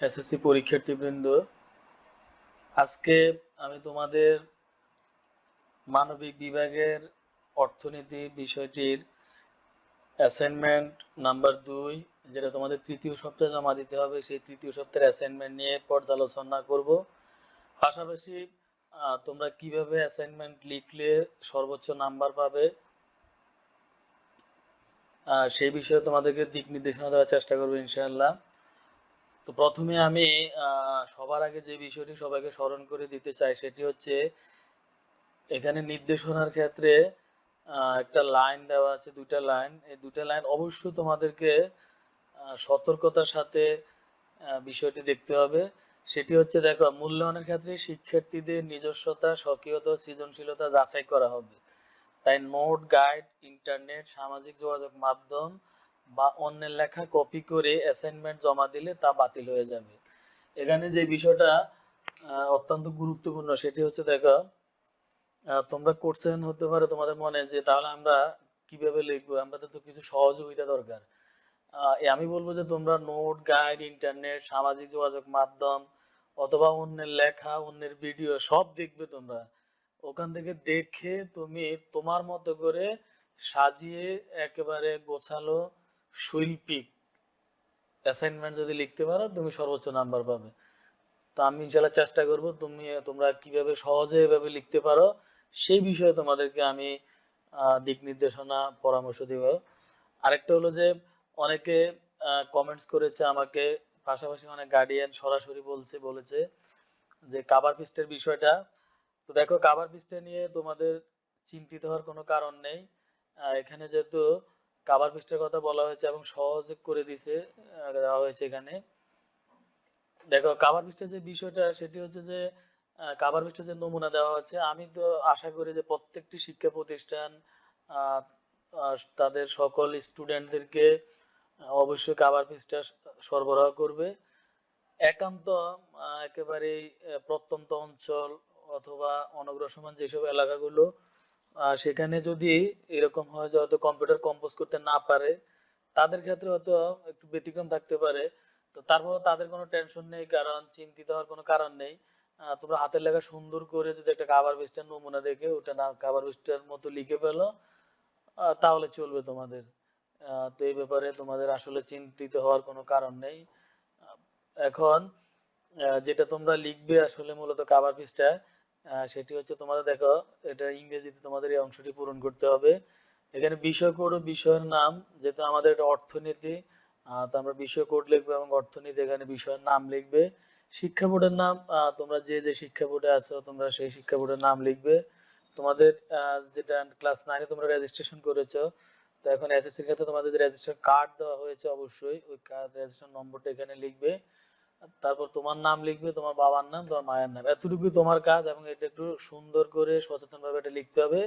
SSC পরীক্ষার্থীবৃন্দ আজকে আমি তোমাদের মানবিক বিভাগের অর্থনীতি বিষয়টির অ্যাসাইনমেন্ট নাম্বার দুই, যেটা তোমাদের তৃতীয় সপ্তাহে জমা দিতে হবে, সেই তৃতীয় সপ্তাহের অ্যাসাইনমেন্ট নিয়ে পর্যালোচনা করব। পাশাপাশি তোমরা কীভাবে অ্যাসাইনমেন্ট লিখলে সর্বোচ্চ নাম্বার পাবে সেই বিষয়ে তোমাদেরকে দিক নির্দেশনা দেওয়ার চেষ্টা করব ইনশাআল্লাহ। তো প্রথমে আমি সবার আগে যে বিষয়টি সবাইকে স্মরণ করে দিতে চাই সেটি হচ্ছে, এখানে নির্দেশনার ক্ষেত্রে একটা লাইন দেওয়া আছে দুটা লাইন। এই দুটা লাইন অবশ্যই তোমাদেরকে সতর্কতার সাথে বিষয়টি দেখতে হবে। সেটি হচ্ছে দেখো, মূল্যায়নের ক্ষেত্রে শিক্ষার্থীদের নিজস্বতা, স্বকীয়তা, সৃজনশীলতা যাচাই করা হবে। তাই নোট, গাইড, ইন্টারনেট, সামাজিক যোগাযোগ মাধ্যম বা অন্যের লেখা কপি করে অ্যাসাইনমেন্ট জমা দিলে তা বাতিল হয়ে যাবে। এখানে যে বিষয়টা অত্যন্ত গুরুত্বপূর্ণ, সেটি হচ্ছে দেখো তোমরা কোশ্চেন হতে পারে তোমাদের মনে যে তাহলে আমরা কীভাবে লিখব? আমাদের তো কিছু সহযোগিতা দরকার। আমি বলব যে তোমরা নোট গাইড ইন্টারনেট সামাজিক যোগাযোগ মাধ্যম অথবা অন্যের লেখা, অন্যের ভিডিও সব দেখবে তোমরা। ওখান থেকে দেখে তুমি তোমার মতো করে সাজিয়ে একেবারে গোছালো শৈল্পিক অ্যাসাইনমেন্ট যদি লিখতে পারো, তুমি সর্বোচ্চ নাম্বার পাবে। তো আমি ইনশাল্লাহ চেষ্টা করব, তুমি, তোমরা কীভাবে সহজে এভাবে লিখতে পারো, সেই বিষয়ে তোমাদেরকে আমি দিক নির্দেশনা, পরামর্শ দিব। আরেকটা হলো যে, অনেকে কমেন্টস করেছে আমাকে, পাশাপাশি অনেক গার্ডিয়ান সরাসরি বলছে, বলেছে যে কাবার পিস্টের বিষয়টা, তো দেখো কাভার পিসটা নিয়ে তোমাদের চিন্তিত হওয়ার কোনো কারণ নেই। এখানে যেহেতু কাভার পিসটার কথা বলা হয়েছে এবং সহজ করে দিছে দেওয়া হয়েছে এখানে। দেখো কাভার পিসটার যে বিষয়টা, সেটি হচ্ছে যে কাভার পিসটার যে নমুনা দেওয়া হচ্ছে আমি তো আশা করি যে প্রত্যেকটি শিক্ষা প্রতিষ্ঠান তাদের সকল স্টুডেন্টদেরকে অবশ্যই কাভার পিসটা সরবরাহ করবে। একান্ত একেবারেই প্রত্যন্ত অঞ্চল অথবা অনগ্রসমান যেসব এলাকাগুলো সেখানে যদি এরকম হয় যে হয়তো কম্পিউটার কম্পোজ করতে না পারে, তাদের ক্ষেত্রে হয়তো একটু ব্যতিক্রম থাকতে পারে। তো তারপরে তাদের কোনো টেনশন নেই, কারণ চিন্তিত হওয়ার কোনো কারণ নেই। তোমরা হাতের লেখা সুন্দর করে যদি একটা কাভার পেজটার নমুনা দেখে ওটা না কাভার পেজটার মতো লিখে ফেলো তাহলে চলবে তোমাদের। তো এই ব্যাপারে তোমাদের আসলে চিন্তিত হওয়ার কোনো কারণ নেই। এখন যেটা তোমরা লিখবে আসলে মূলত কাভার পেজটা সেটি হচ্ছে তোমাদের দেখো, এটা ইংরেজিতে তোমাদের এই অংশটি পূরণ করতে হবে। এখানে বিষয় কোড ও বিষয়ের নাম, যেহেতু আমাদের এটা অর্থনীতি তো আমরা বিষয় কোড লিখব এবং অর্থনীতি এখানে বিষয়ের নাম লিখবে। শিক্ষা বোর্ডের নাম তোমরা যে যে শিক্ষা বোর্ডে আছো, তোমরা সেই শিক্ষা বোর্ডের নাম লিখবে। তোমাদের যেটা ক্লাস নাইনে তোমরা রেজিস্ট্রেশন করেছ, তো এখন এসএসসির ক্ষেত্রে তোমাদের যে রেজিস্ট্রেশন কার্ড দেওয়া হয়েছে, অবশ্যই ওই কার্ড রেজিস্ট্রেশন নম্বরটা এখানে লিখবে। তারপর তোমার নাম লিখবে, তোমার বাবার নাম, তোমার মায়ের নাম। এতটুকুই তোমার কাজ এবং এটা একটু সুন্দর করে সচেতন ভাবে এটা লিখতে হবে।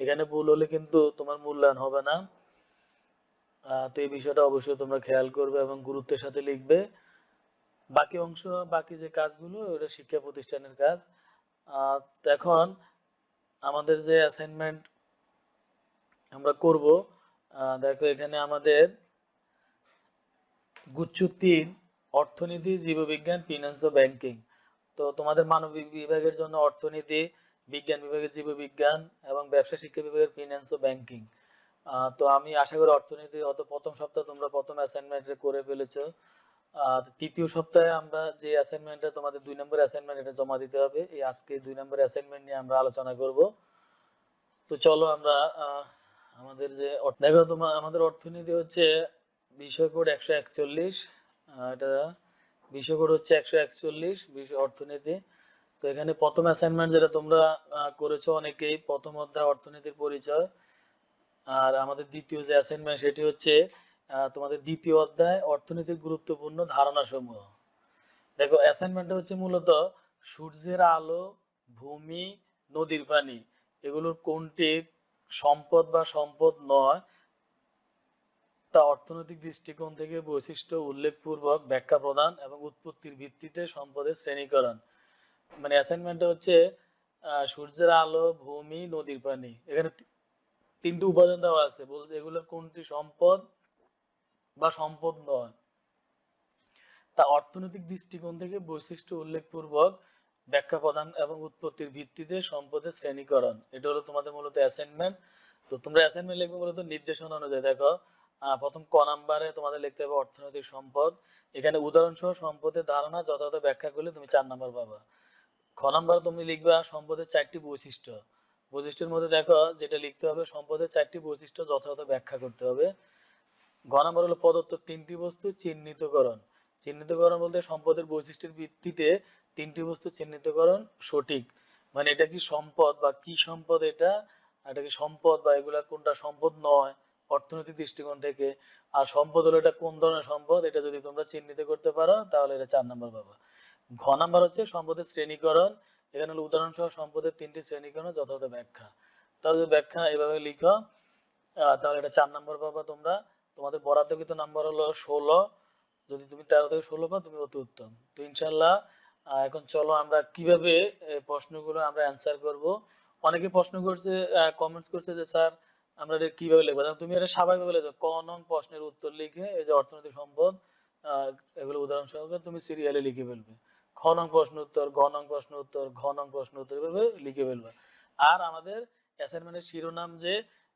এখানে ভুল হলে কিন্তু তোমার মূল্যায়ন হবে না। তো এই বিষয়টা অবশ্যই তোমরা খেয়াল করবে এবং গুরুত্বের সাথে লিখবে। বাকি অংশ, বাকি যে কাজগুলো, ওটা শিক্ষা প্রতিষ্ঠানের কাজ। এখন আমাদের যে অ্যাসাইনমেন্ট আমরা করব দেখো এখানে আমাদের গুচ্ছ তিন অর্থনীতি, জীববিজ্ঞান ফিনান্স ও ব্যাংকিং তো তোমাদের মানবিক বিভাগের জন্য অর্থনীতি, বিজ্ঞান বিভাগের জীববিজ্ঞান এবং ব্যবসা শিক্ষা বিভাগের ফিনান্স ও ব্যাংকিং তো আমি আশা করি অর্থনীতি অত প্রথম সপ্তাহে তোমরা প্রথম অ্যাসাইনমেন্ট করে ফেলেছো। আর তৃতীয় সপ্তাহে আমরা যে অ্যাসাইনমেন্টটা তোমাদের দুই নম্বর অ্যাসাইনমেন্ট এটা জমা দিতে হবে। এই আজকে দুই নম্বর অ্যাসাইনমেন্ট নিয়ে আমরা আলোচনা করব। তো চলো আমরা আমাদের যে দেখো তোমার আমাদের অর্থনীতি হচ্ছে বিষয় কোড একশো একচল্লিশ। এটা বিষয় কোড হচ্ছে একশো একচল্লিশ অর্থনীতি। তো এখানে প্রথম অ্যাসাইনমেন্ট যেটা তোমরা করেছ অনেকেই, প্রথম অধ্যায় অর্থনীতির পরিচয়। আর আমাদের দ্বিতীয় যে অ্যাসাইনমেন্ট সেটি হচ্ছে তোমাদের দ্বিতীয় অধ্যায় অর্থনীতির গুরুত্বপূর্ণ ধারণা সমূহ দেখো অ্যাসাইনমেন্টটা হচ্ছে মূলত সূর্যের আলো, ভূমি, নদীর পানি। এগুলোর কোনটি সম্পদ বা সম্পদ নয় তা অর্থনৈতিক দৃষ্টিকোণ থেকে বৈশিষ্ট্য উল্লেখপূর্বক ব্যাখ্যা প্রদান এবং উৎপত্তির ভিত্তিতে সম্পদের শ্রেণীকরণ। মানে অ্যাসাইনমেন্টটা হচ্ছে সূর্যের আলো, ভূমি, নদীর পানি। এখানে তিনটি উপাদান দেওয়া আছে। বলছে এগুলোর কোনটি সম্পদ বা সম্পদ নয়? তা অর্থনৈতিক দৃষ্টিকোণ থেকে বৈশিষ্ট্য উল্লেখপূর্বক ব্যাখ্যা প্রদান এবং উৎপত্তির ভিত্তিতে সম্পদের শ্রেণীকরণ। এটা হলো তোমাদের মূলত অ্যাসাইনমেন্ট তো তোমরা অ্যাসাইনমেন্ট লিখবে মূলত নির্দেশনা অনুযায়ী। দেখো প্রথম ক নাম্বারে তোমাদের লিখতে হবে অর্থনৈতিক সম্পদ। এখানে উদাহরণসহ সম্পদের ধারণা, যথাযথ ব্যাখ্যা করলে তুমি চার নাম্বার পাবা। খ নাম্বারে তুমি লিখবা সম্পদের চারটি বৈশিষ্ট্য। বৈশিষ্ট্যের মধ্যে দেখো, যেটা লিখতে হবে, সম্পদের চারটি বৈশিষ্ট্য যথাযথ ব্যাখ্যা করতে হবে। ঘ নাম্বার হলো প্রদত্ত তিনটি বস্তু চিহ্নিতকরণ। চিহ্নিতকরণ বলতে সম্পদের বৈশিষ্ট্যের ভিত্তিতে তিনটি বস্তু চিহ্নিতকরণ সঠিক। মানে এটা কি সম্পদ বা কি সম্পদ এটা? এটা কি সম্পদ বা এগুলা কোনটা সম্পদ নয়? অর্থনৈতিক দৃষ্টিকোণ থেকে, আর সম্পদ হলো এটা কোন ধরনের সম্পদ? এটা যদি তোমরা চিহ্নিত করতে পারো, তাহলে এটা চার নাম্বার পাবা ঘ নাম্বার হচ্ছে সম্পদের শ্রেণীকরণ। এখানে হলো উদাহরণ সহ সম্পদের তিনটি শ্রেণীকরণের যথাযথ ব্যাখ্যা। তাহলে যদি ব্যাখ্যা এভাবে লিখো। তাহলে এটা চার নাম্বার পাবা তোমরা। তোমাদের বরাদ্দকৃত নাম্বার হলো ষোলো। যদি তুমি তেরো থেকে ষোলো পাও, তুমি অতি উত্তম। তো ইনশাল্লাহ এখন চলো আমরা কীভাবে প্রশ্নগুলো আমরা অ্যান্সার করব। অনেকে প্রশ্ন করছে কমেন্টস করছে যে, স্যার আমরা এটা কীভাবে লিখব? তুমি এটা স্বাভাবিকভাবে লিখো ক নং প্রশ্নের উত্তর লিখে এই যে অর্থনৈতিক সম্পদ এগুলো উদাহরণ সহকারে তুমি সিরিয়ালে লিখে ফেলবে। খ নং প্রশ্ন উত্তর, ঘ নং প্রশ্ন উত্তর, ঘ নং প্রশ্ন উত্তর এভাবে লিখে ফেলবে। আর আমাদের অ্যাসাইনমেন্টের শিরোনাম যে,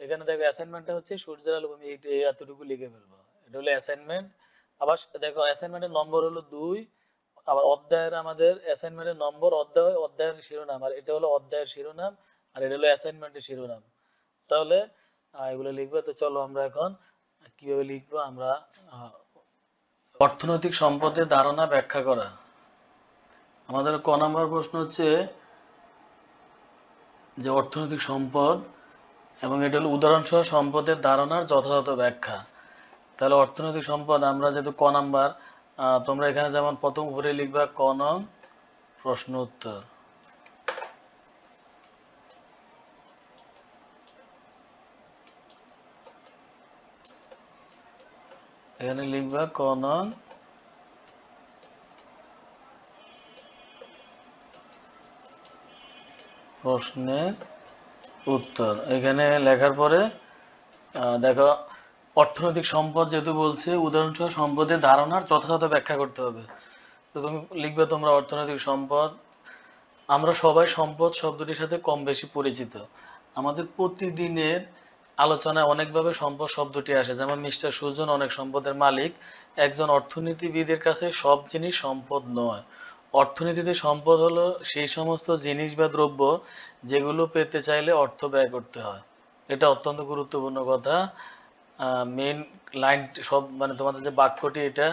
এখানে দেখো অ্যাসাইনমেন্টটা হচ্ছে সূর্যের আলো এই এতটুকু লিখে ফেলব। এটা হলো অ্যাসাইনমেন্ট আবার দেখো অ্যাসাইনমেন্টের নম্বর হলো দুই, আবার অধ্যায়ের আমাদের অ্যাসাইনমেন্টের নম্বর অধ্যায়, অধ্যায়ের শিরোনাম, আর এটা হলো অধ্যায়ের শিরোনাম, আর এটা হলো অ্যাসাইনমেন্টের শিরোনাম। তাহলে এগুলো লিখবে। তো চলো আমরা এখন কীভাবে লিখব আমরা অর্থনৈতিক সম্পদের ধারণা ব্যাখ্যা করা। আমাদের ক নম্বর প্রশ্ন হচ্ছে যে অর্থনৈতিক সম্পদ এবং এটা হলো উদাহরণসহ সম্পদের ধারণার যথাযথ ব্যাখ্যা। তাহলে অর্থনৈতিক সম্পদ আমরা যেহেতু ক নাম্বার তোমরা এখানে যেমন প্রথম উপরে লিখবা ক নং প্রশ্ন উত্তর। এখানে লিখবা ক নং প্রশ্নের উত্তর। এখানে লেখার পরে দেখো, অর্থনৈতিক সম্পদ যেহেতু বলছে উদাহরণসহ সম্পদের ধারণার যথাযথ ব্যাখ্যা করতে হবে। তো তুমি লিখবে তোমরা অর্থনৈতিক সম্পদ। আমরা সবাই সম্পদ শব্দটির সাথে কম বেশি পরিচিত। আমাদের প্রতিদিনের আলোচনায় অনেকভাবে সম্পদ শব্দটি আসে। যেমন মিস্টার সুজন অনেক সম্পদের মালিক, একজন অর্থনীতিবিদের কাছে সব জিনিস সম্পদ নয়। অর্থনীতিতে সম্পদ হলো সেই সমস্ত জিনিস বা দ্রব্য যেগুলো পেতে চাইলে অর্থ ব্যয় করতে হয়। এটা অত্যন্ত গুরুত্বপূর্ণ কথা। মেইন লাইন সব মানে তোমাদের যে বাক্যটি এটা,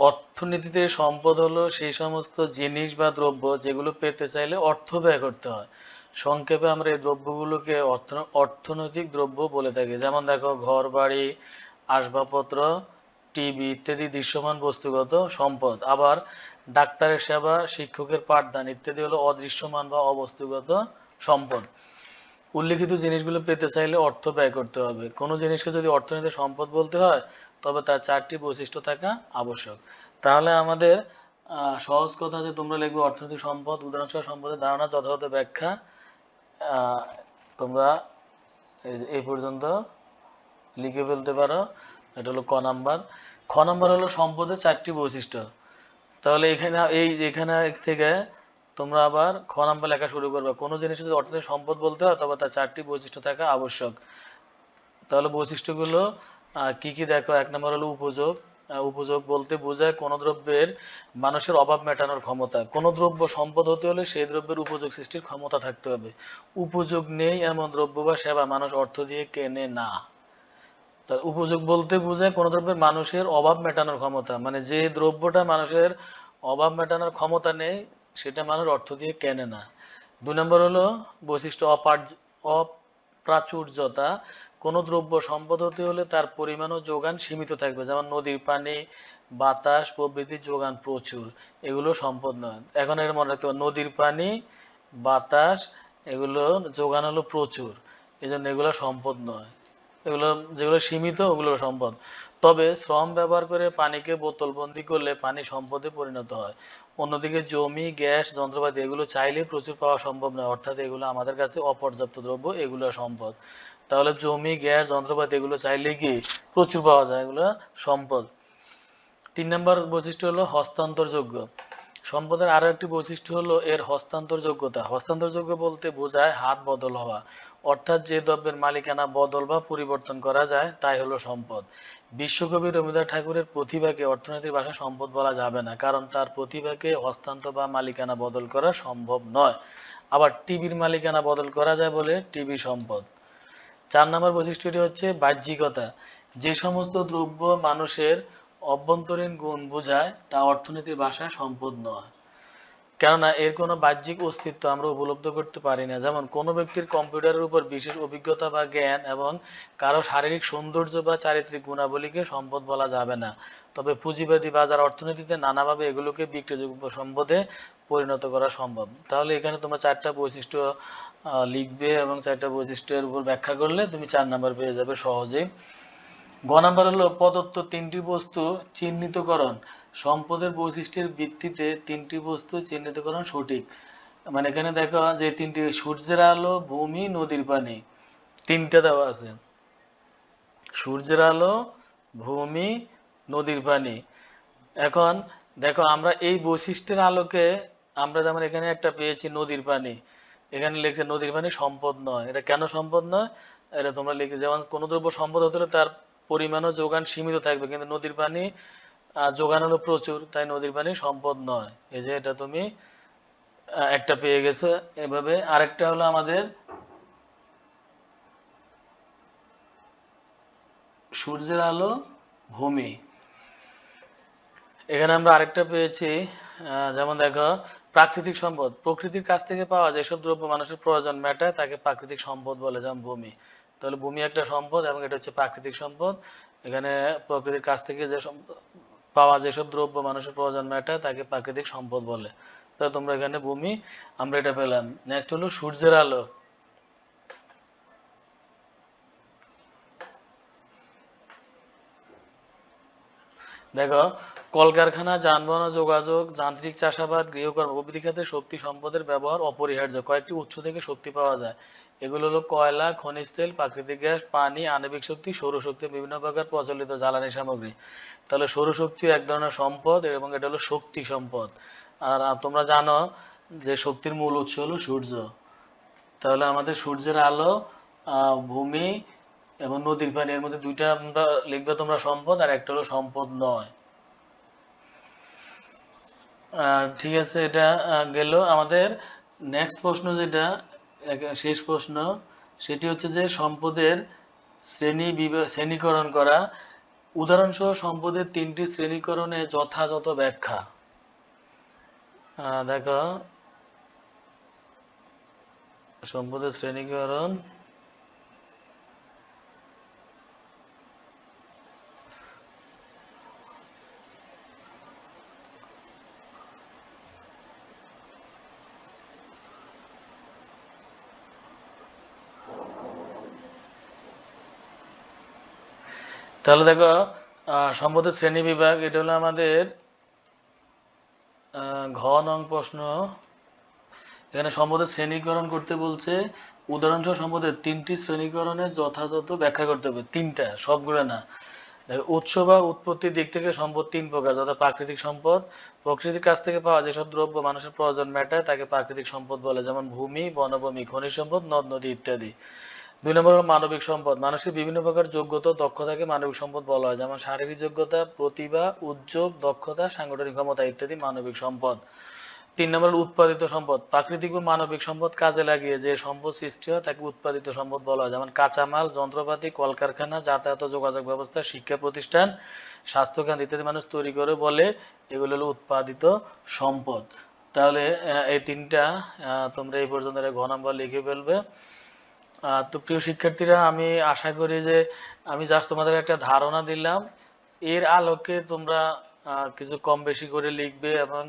অর্থনীতিতে সম্পদ হলো সেই সমস্ত জিনিস বা দ্রব্য যেগুলো পেতে চাইলে অর্থ ব্যয় করতে হয়। সংক্ষেপে আমরা এই দ্রব্যগুলোকে অর্থ অর্থনৈতিক দ্রব্য বলে থাকি। যেমন দেখো ঘর বাড়ি আসবাবপত্র, টিভি ইত্যাদি দৃশ্যমান বস্তুগত সম্পদ। আবার ডাক্তারের সেবা, শিক্ষকের পাঠদান ইত্যাদি হলো অদৃশ্যমান বা অবস্তুগত সম্পদ। উল্লিখিত জিনিসগুলো পেতে চাইলে অর্থ ব্যয় করতে হবে। কোনো জিনিসকে যদি অর্থনীতির সম্পদ বলতে হয়, তবে তার চারটি বৈশিষ্ট্য থাকা আবশ্যক। তাহলে আমাদের সহজ কথা যে তোমরা লিখবে অর্থনৈতিক সম্পদ উদাহরণসহ সম্পদের ধারণা, যথাযথ ব্যাখ্যা তোমরা এই পর্যন্ত লিখে ফেলতে পারো। এটা হলো ক নাম্বার। খ নাম্বার হলো সম্পদের চারটি বৈশিষ্ট্য। তাহলে এখানে, এই এখানে থেকে তোমরা আবার খ নাম্বার লেখা শুরু করবে। কোনো জিনিস যদি অর্থনৈতিক সম্পদ বলতে হয় তবে তার চারটি বৈশিষ্ট্য থাকা আবশ্যক। তাহলে বৈশিষ্ট্যগুলো কি কি দেখো? এক নম্বর হলো উপযোগ উপযোগ বলতে বোঝায় কোন দ্রব্যের মানুষের অভাব মেটানোর ক্ষমতা। কোন দ্রব্য সম্পদ হতে হলে সেই দ্রব্যের উপযোগ সৃষ্টির ক্ষমতা থাকতে হবে। উপযোগ নেই এমন দ্রব্য বা সেবা মানুষ অর্থ দিয়ে কেনে না। তার উপযোগ বলতে বোঝায় কোন দ্রব্যের মানুষের অভাব মেটানোর ক্ষমতা। মানে যে দ্রব্যটা মানুষের অভাব মেটানোর ক্ষমতা নেই, সেটা মানুষ অর্থ দিয়ে কেনে না। দুই নম্বর হলো বৈশিষ্ট্য অপার্য, অপ্রাচুর্যতা। কোনো দ্রব্য সম্পদ হতে হলে তার পরিমাণ ও যোগান সীমিত থাকবে। যেমন নদীর পানি, বাতাস, প্রভৃতির যোগান প্রচুর। এগুলো সম্পদ নয়। এখন এর মনে রাখতে হবে, নদীর পানি, বাতাস, এগুলো যোগান হলো প্রচুর। এই জন্য এগুলো সম্পদ নয়। এগুলো যেগুলো সীমিত, ওগুলো সম্পদ। তবে শ্রম ব্যবহার করে পানিকে বোতলবন্দি করলে পানি সম্পদে পরিণত হয়। অন্যদিকে জমি, গ্যাস, যন্ত্রপাতি, এগুলো চাইলে প্রচুর পাওয়া সম্ভব নয়। অর্থাৎ এগুলো আমাদের কাছে অপর্যাপ্ত দ্রব্য, এগুলো সম্পদ। তাহলে জমি, গ্যাস, যন্ত্রপাতি এগুলো চাইলে কি প্রচুর পাওয়া যায় এগুলো? সম্পদ। তিন নম্বর বৈশিষ্ট্য হলো হস্তান্তরযোগ্য। সম্পদের আরও একটি বৈশিষ্ট্য হলো এর হস্তান্তরযোগ্যতা। হস্তান্তরযোগ্য বলতে বোঝায় হাত বদল হওয়া। অর্থাৎ যে দ্রব্যের মালিকানা বদল বা পরিবর্তন করা যায়, তাই হলো সম্পদ। বিশ্বকবি রবীন্দ্রনাথ ঠাকুরের প্রতিভাকে অর্থনীতির ভাষায় সম্পদ বলা যাবে না, কারণ তার প্রতিভাকে হস্তান্তর বা মালিকানা বদল করা সম্ভব নয়। আবার টিভির মালিকানা বদল করা যায় বলে টিভি সম্পদ। চার নম্বর বৈশিষ্ট্যটি হচ্ছে বাহ্যিকতা। যে সমস্ত দ্রব্য মানুষের অভ্যন্তরীণ গুণ বোঝায়, তা অর্থনীতির ভাষায় সম্পদ নয়। কেননা, এর কোনো বাহ্যিক অস্তিত্ব আমরা উপলব্ধ করতে পারি না। যেমন, কোনো ব্যক্তির কম্পিউটারের উপর বিশেষ অভিজ্ঞতা বা জ্ঞান এবং কারও শারীরিক সৌন্দর্য বা চারিত্রিক গুণাবলীকে সম্পদ বলা যাবে না। তবে পুঁজিবাদী বাজার অর্থনীতিতে নানাভাবে এগুলোকে বিক্রয়যোগ্য সম্পদে পরিণত করা সম্ভব। তাহলে এখানে তোমরা চারটা বৈশিষ্ট্য লিখবে এবং চারটা বৈশিষ্ট্যের উপর ব্যাখ্যা করলে তুমি চার নাম্বার পেয়ে যাবে সহজেই। গ নাম্বার হলো প্রদত্ত তিনটি বস্তু চিহ্নিতকরণ। সম্পদের বৈশিষ্ট্যের ভিত্তিতে তিনটি বস্তু চিহ্নিতকরণ সঠিক। মানে এখানে দেখো যে তিনটি, সূর্যের আলো, ভূমি, নদীর পানি। তিনটা দেওয়া আছে। সূর্যের আলো, ভূমি, নদীর পানি। এখন দেখো আমরা এই বৈশিষ্ট্যের আলোকে আমরা যেমন এখানে একটা পেয়েছি নদীর পানি, এখানে লিখছে নদীর পানি সম্পদ নয়। এটা কেন সম্পদ নয়? এটা তোমরা লিখে, যেমন কোনো দ্রব্য সম্পদ হতে হলে তার পরিমাণ ও যোগান সীমিত থাকবে, কিন্তু নদীর পানি যোগান হলো প্রচুর, তাই নদীর পানি সম্পদ নয়। এই যে এটা তুমি একটা পেয়ে গেছো এভাবে। আরেকটা হলো আমাদের সূর্যের আলো ভূমি। এখানে আমরা আরেকটা পেয়েছি যেমন দেখো প্রাকৃতিক সম্পদ। প্রকৃতির কাছ থেকে পাওয়া যেসব দ্রব্য মানুষের প্রয়োজন মেটায়, তাকে প্রাকৃতিক সম্পদ বলে, যেমন ভূমি। তাহলে ভূমি একটা সম্পদ এবং এটা হচ্ছে প্রাকৃতিক সম্পদ। এখানে প্রকৃতির কাছ থেকে যে পাওয়া যেসব দ্রব্য মানুষের প্রয়োজন মেটায়, তাকে প্রাকৃতিক সম্পদ বলে। তাহলে তোমরা এখানে ভূমি, আমরা এটা পেলাম। নেক্সট হলো সূর্যের আলো। দেখো কলকারখানা, যানবাহন যোগাযোগ, যান্ত্রিক চাষাবাদ, গৃহকর্ম প্রভৃতি ক্ষেত্রে শক্তি সম্পদের ব্যবহার অপরিহার্য। কয়েকটি উৎস থেকে শক্তি পাওয়া যায়। এগুলো হলো কয়লা, খনিজ তেল, প্রাকৃতিক গ্যাস, পানি, আণবিক শক্তি, সৌরশক্তি বিভিন্ন প্রকার প্রচলিত জ্বালানি সামগ্রী। তাহলে সৌরশক্তি এক ধরনের সম্পদ এবং এটা হলো শক্তি সম্পদ। আর তোমরা জানো যে শক্তির মূল উৎস হলো সূর্য। তাহলে আমাদের সূর্যের আলো ভূমি এবং নদীর পানি, এর মধ্যে দুইটা আমরা লিখবে তোমরা সম্পদ আর একটা হলো সম্পদ নয়। ঠিক আছে, এটা গেল আমাদের নেক্সট প্রশ্ন যেটা শেষ প্রশ্ন, সেটি হচ্ছে যে সম্পদের শ্রেণি শ্রেণীকরণ করা। উদাহরণসহ সম্পদের তিনটি শ্রেণীকরণে যথাযথ ব্যাখ্যা। দেখো, সম্পদের শ্রেণীকরণ তাহলে দেখো সম্পদের শ্রেণি বিভাগ, এটা হলো আমাদের ঘ নং প্রশ্ন। এখানে সম্পদের শ্রেণীকরণ করতে বলছে, উদাহরণসহ সম্পদের তিনটি শ্রেণীকরণে যথাযথ ব্যাখ্যা করতে হবে, তিনটা, সবগুলো না। উৎস বা উৎপত্তির দিক থেকে সম্পদ তিন প্রকার, যথা প্রাকৃতিক সম্পদ, প্রকৃতির কাছ থেকে পাওয়া যেসব দ্রব্য, মানুষের প্রয়োজন মেটায় তাকে প্রাকৃতিক সম্পদ বলে, যেমন ভূমি, বনভূমি, খনিজ সম্পদ, নদ, নদী, ইত্যাদি। দুই নম্বর হলো মানবিক সম্পদ। মানুষের বিভিন্ন প্রকার যোগ্যতা দক্ষতাকে মানবিক সম্পদ বলা হয়। যেমন শারীরিক যোগ্যতা, প্রতিভা, উদ্যোগ, দক্ষতা, সাংগঠনিক ক্ষমতা ইত্যাদি মানবিক সম্পদ। তিন নম্বর উৎপাদিত সম্পদ। প্রাকৃতিক ও মানবিক সম্পদ কাজে লাগিয়ে যে সম্পদ সৃষ্টি হয় তাকে উৎপাদিত সম্পদ বলা হয়। যেমন কাঁচামাল, যন্ত্রপাতি, কলকারখানা, যাতায়াত যোগাযোগ ব্যবস্থা, শিক্ষা প্রতিষ্ঠান, স্বাস্থ্যকেন্দ্র ইত্যাদি মানুষ তৈরি করে বলে এগুলো হলো উৎপাদিত সম্পদ। তাহলে এই তিনটা তোমরা এই পর্যন্ত ঘ নাম্বার লিখে ফেলবে। তো প্রিয় শিক্ষার্থীরা, আমি আশা করি যে আমি জাস্ট তোমাদের একটা ধারণা দিলাম। এর আলোকে তোমরা কিছু কম বেশি করে লিখবে এবং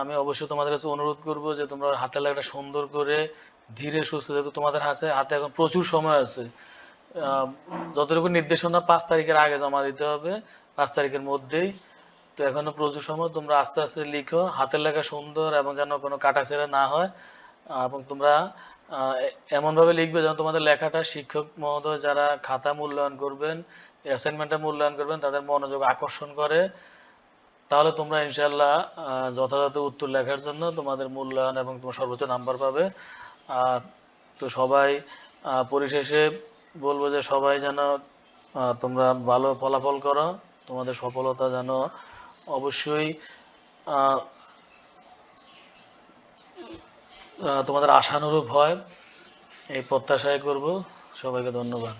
আমি অবশ্যই তোমাদের কাছে অনুরোধ করব যে তোমরা হাতে লেখাটা সুন্দর করে ধীরে সুস্থে, যেহেতু তোমাদের হাতে হাতে এখন প্রচুর সময় আছে। যতটুকু নির্দেশনা পাঁচ তারিখের আগে জমা দিতে হবে, পাঁচ তারিখের মধ্যেই। তো এখনও প্রচুর সময় তোমরা আস্তে আস্তে লিখো হাতের লেখা সুন্দর এবং যেন কোনো কাটাছেড়া না হয়। এবং তোমরা এমনভাবে লিখবে যেন তোমাদের লেখাটা শিক্ষক মহোদয় যারা খাতা মূল্যায়ন করবেন অ্যাসাইনমেন্টটা মূল্যায়ন করবেন, তাদের মনোযোগ আকর্ষণ করে। তাহলে তোমরা ইনশাল্লাহ যথাযথ উত্তর লেখার জন্য তোমাদের মূল্যায়ন এবং তোমার সর্বোচ্চ নাম্বার পাবে। তো সবাই পরিশেষে বলব যে সবাই যেন তোমরা ভালো ফলাফল করো, তোমাদের সফলতা যেন অবশ্যই তোমাদের আশানুরূপ হয়। এই প্রত্যাশায় করব। সবাইকে ধন্যবাদ।